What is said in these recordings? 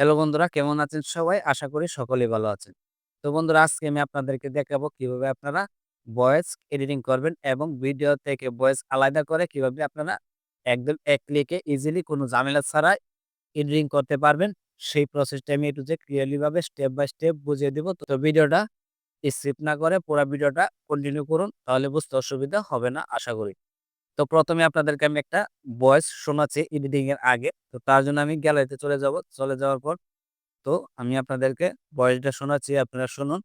Hello বন্ধুরা, কেমন আছেন সবাই? আশা করি সকলেই ভালো আছেন। তো বন্ধুরা, আজকে আমি আপনাদেরকে দেখাবো কীভাবে আপনারা ভয়েস এডিটিং করবেন এবং ভিডিও থেকে ভয়েস আলাদা করে কীভাবে আপনারা একদম এক ক্লিকে ইজিলি কোনো ঝামেলা ছাড়াই এডিটিং করতে পারবেন। সেই প্রসেসটা আমি একটু যে Z ক্লিয়ারলি ভাবে স্টেপ বাই স্টেপ বুঝিয়ে দিব। তো ভিডিওটা স্কিপ না করে পুরা ভিডিওটা কন্টিনিউ করুন। তাহলে বুঝতে অসুবিধা হবে না, আশা করি। তো প্রথমে আপনাদেরকে আমি একটা ভয়েস শোনাচ্ছি এডিটিং এর আগে। তো তার জন্য আমি গ্যালারিতে চলে যাব। চলে যাওয়ার পর তো আমি আপনাদেরকে ভয়েসটা শোনাচ্ছি আপনারা শুনুন।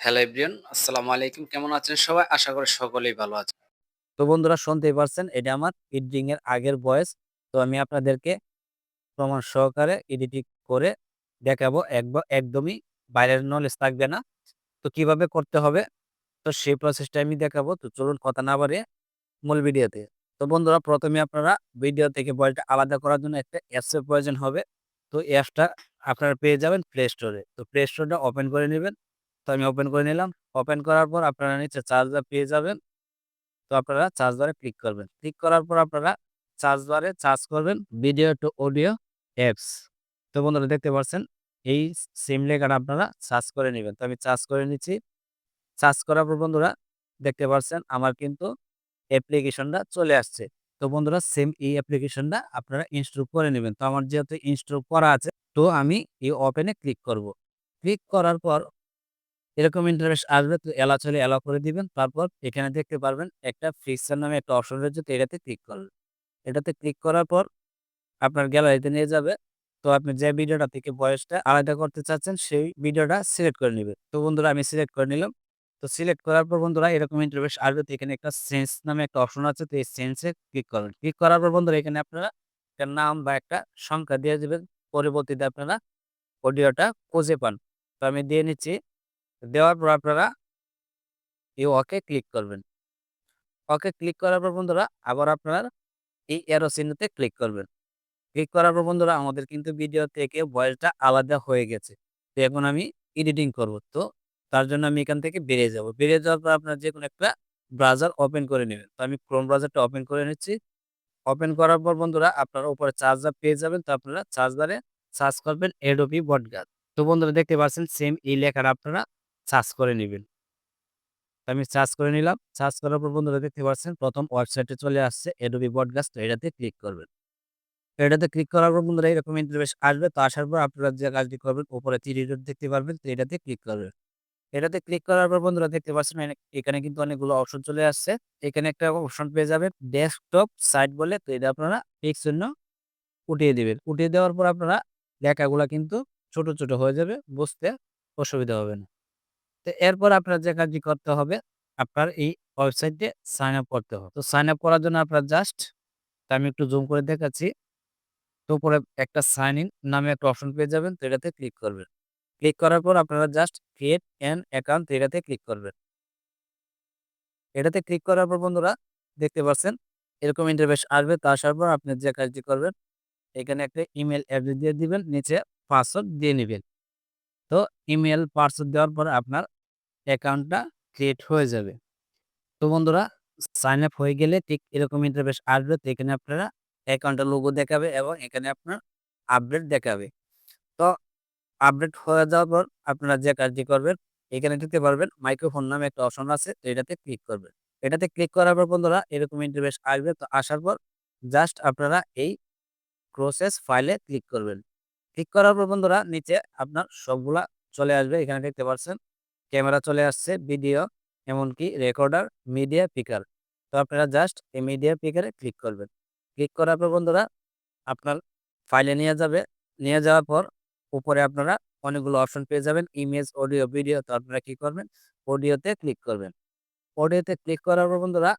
হ্যালো এভরিওয়ান আসসালামু আলাইকুম কেমন আছেন সবাই আশা করি সকলেই ভালো আছেন তো বন্ধুরা শুনতেই পারছেন এটা আমার এডিটিং এর আগের ভয়েস। তো আমি আপনাদেরকে প্রমাণ সহকারে এডিটিং করে দেখাবো একবা একদমই বাইরের নলেজ থাকবে না। তো কীভাবে করতে হবে তো সেই প্রসেসটা আমি দেখাবো। তো চলুন কথা না বাড়িয়ে মূল ভিডিওতে। তো বন্ধুরা, প্রথমে আপনারা ভিডিও থেকে ভয়েসটা আলাদা করার জন্য একটা অ্যাপসের প্রয়োজন হবে। তো অ্যাপসটা আপনারা পেয়ে যাবেন প্লে স্টোরে। তো প্লে স্টোরটা ওপেন করে নেবেন তো আমি ওপেন করে নিলাম। ওপেন করার পর আপনারা নিচে বার পেয়ে যাবেন। তো আপনারা বারে ক্লিক করবেন। ক্লিক করার পর আপনারা সার্চ চার্জ করবেন ভিডিও টু অডিও অ্যাপস। তো বন্ধুরা, দেখতে পাচ্ছেন এই সিম লেখাটা আপনারা সার্চ করে নেবেন তো আমি চার্জ করে নিচ্ছি। সার্চ করার পর বন্ধুরা, দেখতে পাচ্ছেন আমার কিন্তু অ্যাপ্লিকেশনটা চলে আসছে। তো বন্ধুরা সেম এই অ্যাপ্লিকেশনটা আপনারা ইনস্টল করে নেবেন তো আমার যেহেতু ইনস্টল করা আছে, তো আমি এই ওপেন ক্লিক করব। ক্লিক করার পর এরকম ইন্টারফেস আসবে, তো এলাও চাইলে এলাও করে দিবেন। তারপর এখানে দেখতে পারবেন একটা পিকচার নামে একটা অপশন রয়েছে, তো এটাতে ক্লিক করবেন। এটাতে ক্লিক করার পর আপনার গ্যালারিতে নিয়ে যাবে। তো আপনি যে ভিডিওটা থেকে বয়সটা আলাদা করতে চাচ্ছেন, সেই ভিডিওটা সিলেক্ট করে নেবেন তো বন্ধুরা আমি সিলেক্ট করে নিলাম। তো সিলেক্ট করার পর বন্ধুরা এরকম ইন্টারফেস আসবে তো এখানে একটা সেন্স নামে একটা অপশন আছে তো এই সেন্সে ক্লিক করবেন। ক্লিক করার পর বন্ধুরা এখানে আপনারা একটা নাম বা একটা সংখ্যা দিয়ে দিবেন। পরবর্তীতে আপনারা অডিওটা খুঁজে পান। তো আমি দিয়ে নিচ্ছি। দেওয়ার পর আপনারা এই ওকে ক্লিক করবেন। ওকে ক্লিক করার পর বন্ধুরা আবার আপনারা এই অ্যারো চিহ্নতে ক্লিক করবেন। ক্লিক করার পর বন্ধুরা আমাদের কিন্তু ভিডিও থেকে ভয়েসটা আলাদা হয়ে গেছে। তো এখন আমি এডিটিং করব। তো তার জন্য আমি এখান থেকে বেরিয়ে যাব। বেরিয়ে যাওয়ার পর আপনার যেকোনো একটা ব্রাউজার ওপেন করে নেবেন তো আমি ক্রোম ব্রাউজারটা ওপেন করে নিচ্ছি। ওপেন করার পর বন্ধুরা আপনারা উপরে চার্জার পেয়ে যাবেন। তো আপনারা বারে সার্চ করবেন Adobe Podcast। তো বন্ধুরা দেখতে পাচ্ছেন সেম এই লেখাটা আপনারা সার্চ করে নিবেন। আমি সার্চ করে নিলাম। সার্চ করার পর বন্ধুরা দেখতে পাচ্ছেন প্রথম ওয়েবসাইটে চলে আসছে Adobe Podcast তো এটাতে ক্লিক করবেন। এটাতে ক্লিক করার পর বন্ধুরা এরকম ইন্টারফেস আসবে। তো আসার পর আপনারা যে কাজটি করবেন, উপরে 3 ডট দেখতে পারবেন। তো এটাতে ক্লিক করবেন। এটাতে ক্লিক করার পর বন্ধুরা দেখতে পাচ্ছেন এখানে কিন্তু অনেকগুলো অপশন চলে আসছে। এখানে একটা অপশন পেয়ে যাবে ডেস্কটপ সাইট বলে। তো এটা আপনারা টেক্সট জন্য উঠিয়ে দিবেন। উঠিয়ে দেওয়ার পর আপনারা লেখাগুলা কিন্তু ছোট, ছোট হয়ে যাবে। বুঝতে অসুবিধা হবে না। তো এরপর আপনার যে কাজটি করতে হবে আপনার এই ওয়েবসাইটে সাইন আপ করতে হবে। তো সাইন আপ করার জন্য আপনার জাস্ট আমি একটু জুম করে দেখাচ্ছি। তো উপরে একটা সাইন ইন নামে একটা অপশন পেয়ে যাবেন। তো এটাতে ক্লিক করবেন। ক্লিক করার পর আপনারা জাস্ট ক্রিয়েট অ্যান অ্যাকাউন্ট এটাতে ক্লিক করবেন। এটাতে ক্লিক করার পর বন্ধুরা দেখতে পাচ্ছেন, এরকম ইন্টারফেস আসবে। তো আসার পর আপনি যে কাজটি করবেন, এখানে একটা ইমেল অ্যাড্রেস দিয়ে দিবেন। নিচে পাসওয়ার্ড দিয়ে নিবেন। তো ইমেল পাসওয়ার্ড দেওয়ার পর আপনার অ্যাকাউন্টটা ক্রিয়েট হয়ে যাবে। তো বন্ধুরা সাইন আপ হয়ে গেলে ঠিক এরকম ইন্টারফেস আসবে। তো এখানে আপনারা অ্যাকাউন্টের লোগো দেখাবে এবং এখানে আপনার আপডেট দেখাবে। আপডেট হয়ে যাওয়ার পর আপনারা যে কাজটি করবেন এখানে দেখতে পারবেন মাইক্রোফোন নামে একটা অপশন আছে। তো এটাতে ক্লিক করবেন। এটাতে ক্লিক করার পর বন্ধুরা এরকম ইন্টারফেস আসবে। তো আসার পর জাস্ট আপনারা এই প্রসেস ফাইলে ক্লিক করবেন। ক্লিক করার পর বন্ধুরা নিচে আপনার সবগুলা চলে আসবে। এখানে দেখতে পাচ্ছেন ক্যামেরা চলে আসছে, ভিডিও এমনকি রেকর্ডার, মিডিয়া পিকার। তো আপনারা জাস্ট এই মিডিয়া পিকারে ক্লিক করবেন। ক্লিক করার পর বন্ধুরা আপনার ফাইলে নিয়ে যাবে। নিয়ে যাওয়ার পর উপরে আপনারা অনেকগুলো অপশন পেয়ে যাবেন। ইমেজ, অডিও, ভিডিও তো আপনারা কি করবেন? অডিওতে ক্লিক করবেন। অডিওতে ক্লিক করার পর বন্ধুরা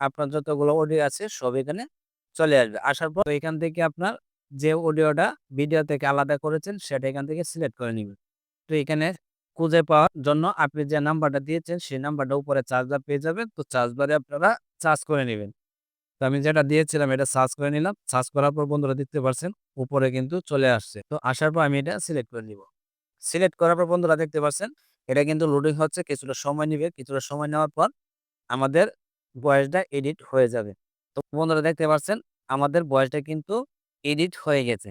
আপনার যতগুলো অডিও আছে সব এখানে চলে আসবে। আসার পর এখান থেকে আপনার যে অডিওটা ভিডিও থেকে আলাদা করেছেন সেটা এখান থেকে সিলেক্ট করে নিবেন। তো এখানে খুঁজে পাওয়ার জন্য আপনি যে নাম্বারটা দিয়েছেন সেই নাম্বারটা উপরে সার্চ বার পেয়ে যাবেন। তো সার্চ বারে আপনারা চার্জ করে নিবেন। তো আমি যেটা দিয়েছিলাম এটা সার্চ করে নিলাম। সার্চ করার পর বন্ধুরা দেখতে পাচ্ছেন উপরে কিন্তু চলে আসছে। তো আসার পর আমি এটা সিলেক্ট করে নিব। সিলেক্ট করার পর বন্ধুরা দেখতে পাচ্ছেন এটা কিন্তু লোডিং হচ্ছে, কিছুটা সময় নিবে। কিছুটা সময় নেওয়ার পর আমাদের বয়সটা এডিট হয়ে যাবে। তো বন্ধুরা দেখতে পাচ্ছেন আমাদের বয়সটা কিন্তু এডিট হয়ে গেছে।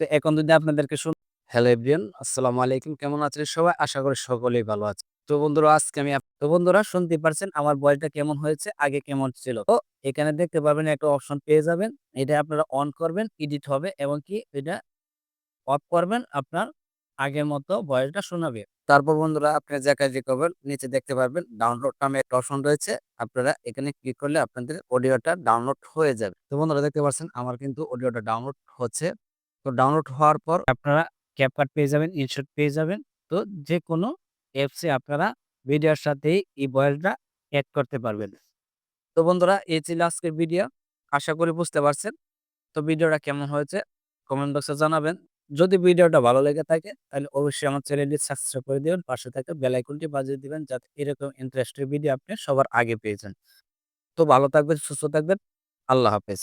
তো এখন যদি আপনাদেরকে শুন হ্যালো এভরিওয়ান আসসালামু আলাইকুম কেমন আছেন সবাই আশা করি সকলেই ভালো আছে তো বন্ধুরা, আজকে আমি তো বন্ধুরা শুনতে পারছেন আমার বয়সটা কেমন হয়েছে, আগে কেমন ছিল। তো এখানে দেখতে পারবেন একটা অপশন পেয়ে যাবেন। এটা আপনারা অন করবেন, এডিট হবে এবং কি এটা অফ করবেন, আপনার আগের মতো ভয়েসটা শোনাবে। তারপর বন্ধুরা আপনি যে কাজে করবেন, নিচে দেখতে পারবেন ডাউনলোড নামে একটা অপশন রয়েছে। আপনারা এখানে ক্লিক করলে আপনাদের অডিওটা ডাউনলোড হয়ে যাবে। তো বন্ধুরা দেখতে পাচ্ছেন আমার কিন্তু অডিওটা ডাউনলোড হচ্ছে। তো ডাউনলোড হওয়ার পর আপনারা ক্যাপকাট পেয়ে যাবেন ইনশট পেয়ে যাবেন। তো যে কোনো অ্যাপসে আপনারা ভিডিওর সাথেই এই ভয়েসটা অ্যাড করতে পারবেন। তো বন্ধুরা, এই ছিল আজকের ভিডিও আশা করি বুঝতে পারছেন। তো ভিডিওটা কেমন হয়েছে? কমেন্ট বক্সে জানাবেন। যদি ভিডিওটা ভালো লেগে থাকে, তাহলে অবশ্যই আমার চ্যানেলটি সাবস্ক্রাইব করে দেবেন। পাশে থাকে বেল আইকনটি বাজিয়ে দেবেন, যাতে এরকম ইন্টারেস্টের ভিডিও আপনি সবার আগে পেয়ে যান। তো ভালো থাকবেন, সুস্থ থাকবেন। আল্লাহ হাফেজ।